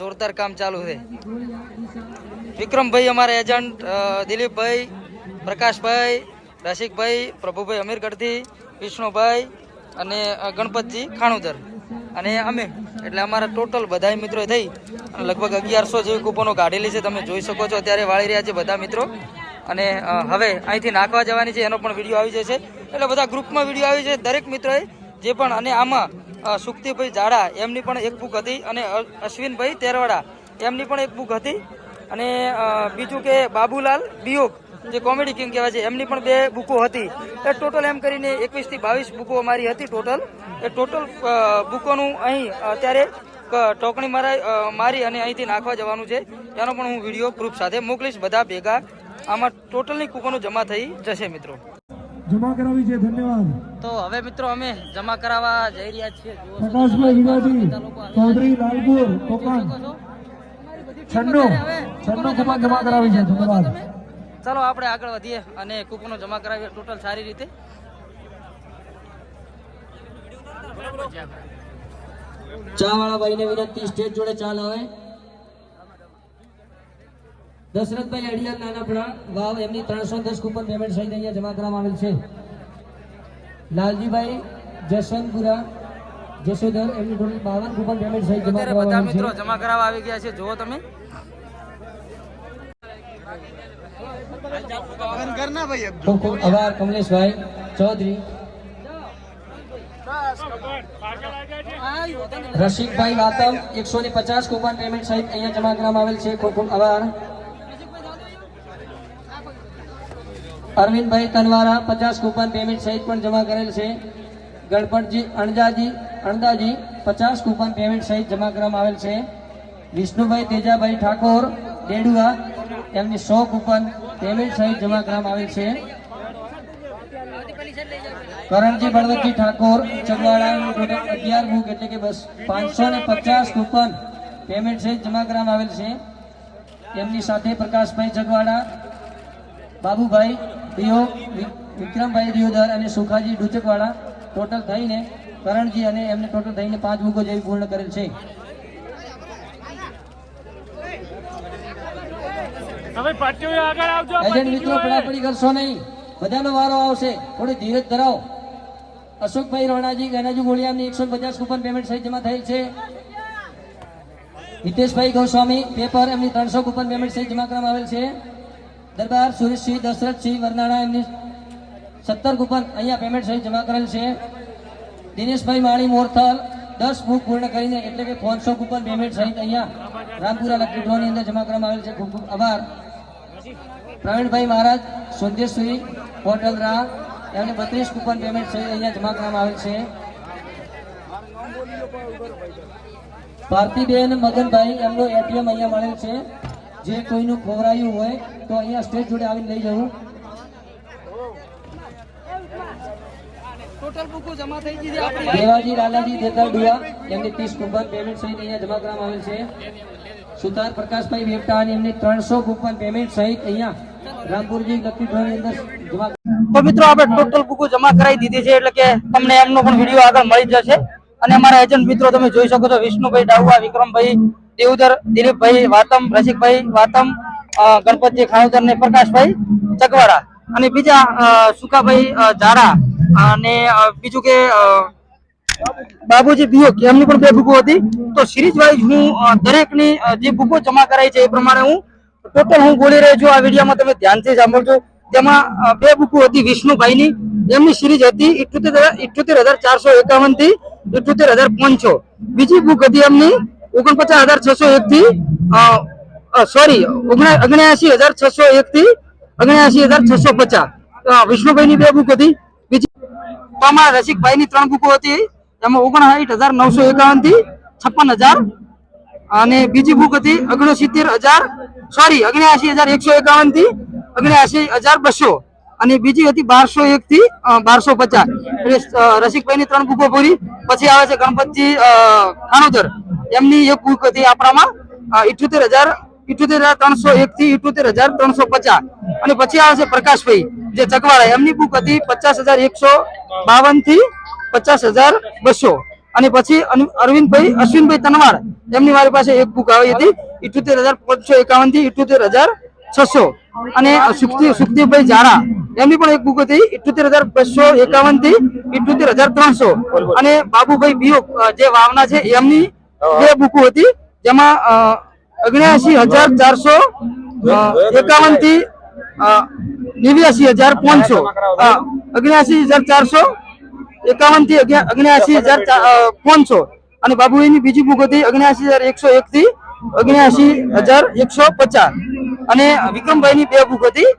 જોરદાર કામ ચાલુ છે. વિક્રમભાઈ અમારા એજન્ટ દિલીપભાઈ, પ્રકાશભાઈ, રસિકભાઈ, પ્રભુભાઈ અમીરગઢથી, વિષ્ણુભાઈ અને ગણપતજી ખાણુદર અને અમે, એટલે અમારા ટોટલ બધા મિત્રો થઈ, અને લગભગ અગિયારસો જેવી કૂપનો કાઢેલી છે, તમે જોઈ શકો છો, અત્યારે વાળી રહ્યા છે બધા મિત્રો. અને હવે અહીંથી નાખવા જવાની છે, એનો પણ વીડિયો આવી જશે. એટલે બધા ગ્રુપમાં વીડિયો આવી છે દરેક મિત્રોએ જે પણ, અને આમાં અ, ઝાડા એમની પણ એક બુક હતી અને અશ્વિનભાઈ તેરવાડા એમની પણ એક બુક હતી. અને બીજું કે બાબુલાલ બિયોગ જે કોમેડી કિંગ કહેવાય છે એમની પણ બે બુકો હતી. એ ટોટલ એમ કરીને એકવીસથી બાવીસ બુકો અમારી હતી ટોટલ એ ટોટલ બુકોનું અહીં અત્યારે ટોકણી મારા મારી અને અહીંથી નાખવા જવાનું છે. એનો પણ હું વીડિયો પ્રૂફ સાથે મોકલીશ બધા ભેગા. આમાં ટોટલની કૂપનો જમા થઈ જશે મિત્રો. જમા કરાવી છે ધન્યવાદ. તો હવે મિત્રો અમે જમા કરાવવા જઈ રહ્યા છીએ પ્રકાશભાઈ વિવાદી ચૌધરી લાલપુર કોકણ છન્નો છન્નો કુમાર જમા કરાવી છે ધન્યવાદ. ચાલો આપણે આગળ વધીએ અને કૂપનો જમા કરાવીએ ટોટલ સારી રીતે. ચા વાળા ભાઈને વિનંતી સ્ટેજ જોડે ચા લાવે દશરથભાઈ અડિયાર નાનાપણા વાવ એમની ત્રણસો દસ કૂપન પેમેન્ટ સહિત અહીંયા જમા કરવામાં આવેલ છે. લાલજીભાઈ જસવંતપુરા જશોધર એમની ટોટલ બાવન કુપન પેમેન્ટ સહિત જમા બધા મિત્રો જમા કરાવવા આવી ગયા છે. જુઓ તમે. ખૂબ ખૂબ આભાર કમલેશભાઈ ચૌધરી. રસિકભાઈ વાતમ એકસો ને પચાસ કૂપન પેમેન્ટ સહિત અહીંયા જમા કરવામાં આવેલ છે. ખૂબ ખૂબ આભાર. અરવિંદભાઈ તનવારા પચાસ કૂપન પેમેન્ટ સહિત પણ જમા કરેલ છે. ગણપતજી, અણજાજી, અણદાજી પચાસ કૂપન પેમેન્ટ સહિત જમા કરવામાં આવેલ છે. વિષ્ણુભાઈ તેજાભાઈ ઠાકોર, ડેડુઆ, એમની સો કૂપન પેમેન્ટ સહિત જમા કરવામાં આવેલ છે. કરણજી, બળવંતજી ઠાકોર ચગવાડા અગિયાર બુક એટલે કે બસ પાંચસો ને પચાસ કૂપન પેમેન્ટ સહિત જમા કરવામાં આવેલ છે. એમની સાથે પ્રકાશભાઈ જગવાડા બાબુભાઈ દિયો વિક્રમભાઈ દિયોદર અને સુખાજી ડુચકવાળા ટોટલ થઈને કરણજી અને એમને ટોટલ થઈને પાંચ બુકો જેવી પૂર્ણ કરેલ છે. એજન્ટ મિત્રો પડાપડી કરશો નહીં. બધાનો વારો આવશે. થોડી ધીરજ ધરાવો. અશોકભાઈ રોણાજી ગનાજી ગોળિયાની એકસો પચાસ કૂપન પેમેન્ટ સહિત જમા થયેલ છે. હિતેશભાઈ ગોસ્વામી પેપર એમની ત્રણસો કુપન પેમેન્ટ સહિત જમા કરવામાં આવેલ છે. દરબાર સુરેશસિંહ દશરથસિંહ વરનાળા એમની સત્તર કૂપન અહીંયા પેમેન્ટ સહિત જમા કરેલ છે. દિનેશભાઈ માળી મોરથલ, દસ બુક પૂર્ણ કરીને એટલે કે પાંચસો કૂપન પેમેન્ટ સહિત અહીંયા રામપુરા લકી ડ્રોની અંદર જમા કરવામાં આવેલ છે. ખૂબ ખૂબ આભાર. પ્રવીણભાઈ મહારાજ સંદેશશ્રી હોટલ રા, એમને બત્રીસ કૂપન પેમેન્ટ સહિત અહીંયા જમા કરવામાં આવેલ છે. ભારતીબેન મગનભાઈ, એમનો એટીએમ અહીંયા મળેલ છે. જે કોઈનું ખોવરાયું હોય તો અહીંયા સ્ટેજ જોડે આવીને લઈ જવું. ટોટલ બુકો જમા થઈ ગઈ છે આપણી. દેવાજી લાલાજી દેતર ડુઆ એમની ત્રીસ કૂપન પેમેન્ટ સહિત અહીંયા જમા કરવામાં આવેલ છે. સુતાર પ્રકાશભાઈ વેપટા અને એમની ત્રણસો કૂપન પેમેન્ટ સહિત અહીંયા રામપુરજી લકી અંદર જમા તો મિત્રો આપણે ટોટલ બુકો જમા કરાવી દીધી છે એટલે કે તમને એમનો પણ વીડિયો આગળ મળી જશે. અને અમારા એજન્ટ મિત્રો તમે જોઈ શકો છો વિષ્ણુભાઈ ડાઉવા વિક્રમભાઈ દેવદર દિલીપભાઈ વાતમ રસિકભાઈ વાતમ ગણપતજી ખાણોદર ને પ્રકાશભાઈ ચકવાડા. અને બીજા સુખાભાઈ અ, અને બીજું કે બાબુજી બિયોક એમની પણ બે બુકો હતી. તો સિરીઝ વાઇઝ હું દરેકની જે બુકો જમા કરાઈ છે એ પ્રમાણે હું ટોટલ હું બોલી રહ્યો છું. આ વિડીયોમાં તમે ધ્યાનથી સાંભળજો. તેમાં બે બુકો હતી વિષ્ણુભાઈની. એમની સિરીઝ હતી ઇઠ્યોતેર ઇઠ્યોતેર હજાર ચારસો એકાવનથી ઇઠ્યોતેર હજાર પાંચસો. બીજી બુક હતી એમની ઓગણપચાસ હજાર છસો એક થી સોરી ઓગણ્યાસી હજાર છસો એક થી ઓગણ્યાસી હજાર છસો પચાસ. વિષ્ણુભાઈની બે બુક હતી. બીજી તો અમારા રસિકભાઈની ત્રણ બુકો હતી. એમાં ઓગણસાઠ હજાર નવસો એકાવનથી છપ્પન હજાર. અને બીજી બુક હતી ઓગણસિત્તેર હજાર સોરી ઓગણ્યાસી હજાર એકસો એકાવનથી ઓગણ્યાસી હજાર બસો. અને બીજી હતી બારસો એક થી બારસો પચાસ. એટલે ની ત્રણ બુકો પૂરી. પછી આવે છે ગણપતજી ખાણોદર એમની એક બુક હતી આપણામાં ઇઠ્યોતેર હજાર ઇઠ્યોતેર હજાર ત્રણસો એક થી ઇઠ્યોતેર હજાર ત્રણસો પચાસ. અને પછી આવે છે પ્રકાશભાઈ, જે ચકવાળા એમની બુક હતી પચાસ હજાર એકસો બાવનથી પચાસ હજાર બસો. અને પછી અરવિંદભાઈ, અશ્વિનભાઈ તનવાડ એમની મારી પાસે એક બુક આવી હતી, ઇઠ્યોતેર હજાર પાંચસો એકાવનથી ઇઠ્યોતેર હજાર છસો. અને સુખદેવ, સુખદેવભાઈ ઝાડા એમની પણ એક બુક હતી, ઇઠ્યોતેર હજાર બસો એકાવનથી ઇઠ્યોતેર હજાર ત્રણસો. અને બાબુભાઈ બીઓ જે વાવના છે, એમની બે બુકો હતી જેમાં અગ્યાસી હજાર ચારસો એકાવનથી નેવ્યાસી હજાર પાંચસો. અગ્યાસી હજાર ચારસો એકાવનથી અગ્યાસી હજાર પાંચસો. અને બાબુભાઈની બીજી બુક હતી અગ્યાસી હજાર એકસો એક થી અગ્યાસી હજાર એકસો પચાસ. અને વિક્રમભાઈ ની બે બુક હતી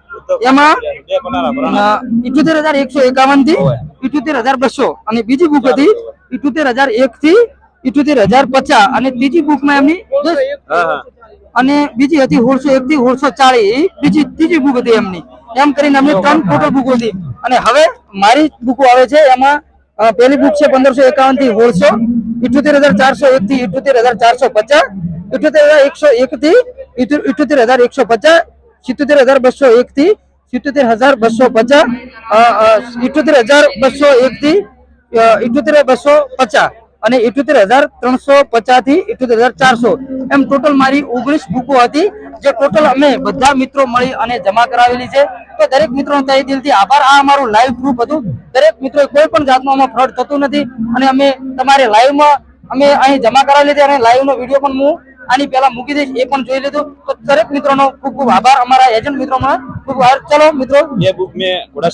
એમાં ઇઠ્યોતેર હજાર એકસો એકાવનથી ઇઠ્યોતેર હજાર બસો. અને બીજી બુક હતી ઇઠ્યોતેર હજાર એક થી ઇઠ્યોતેર હજાર પચાસ અને ત્રીજી બુકમાં એમની અને બીજી હતી ઓળસો એક થી સોળસો ચાલીસ બીજી ત્રીજી બુક હતી એમની. એમ કરીને એમની ત્રણ ટોટલ બુકો હતી. અને હવે મારી બુકો આવે છે એમાં પહેલી બુક છે પંદરસો એકાવનથી સોળસો ઇઠોતેર હજાર ચારસો એક થી ઇઠોતેર હજાર ચારસો પચાસ ઇઠોતેર હજાર એકસો એક થી ઇઠોતેર હજાર એકસો પચાસ સિત્તોતેર હજાર બસો એક થી સિત્તોતેર હજાર બસો પચાસ ઇઠોતેર હજાર બસો એક થી ઇઠોતેર બસો પચાસ. અને ઇઠોતેર હજાર ત્રણસો પચાસથી ઇઠોતેર હજાર ચારસો. એમ ટોટલ મારી ઓગણીસ બુકો હતી, જે ટોટલ અમે બધા મિત્રો મળી અને જમા કરાવેલી છે. તો દરેક મિત્રોનો તહી દિલથી આભાર. આ અમારું લાઈવ પ્રૂફ હતું. દરેક મિત્રો કોઈ પણ જાતનું આમાં ફ્રોડ થતું નથી. અને અમે તમારે લાઈવમાં અમે અહીં જમા કરાવેલી છે અને લાઈવ નો વીડિયો પણ હું આની પહેલા મૂકી દઈશ, એ પણ જોઈ લીધું. તો દરેક મિત્રોનો ખૂબ ખૂબ આભાર. અમારા એજન્ટ મિત્રોનો ખૂબ ખૂબ આભાર. ચલો મિત્રો.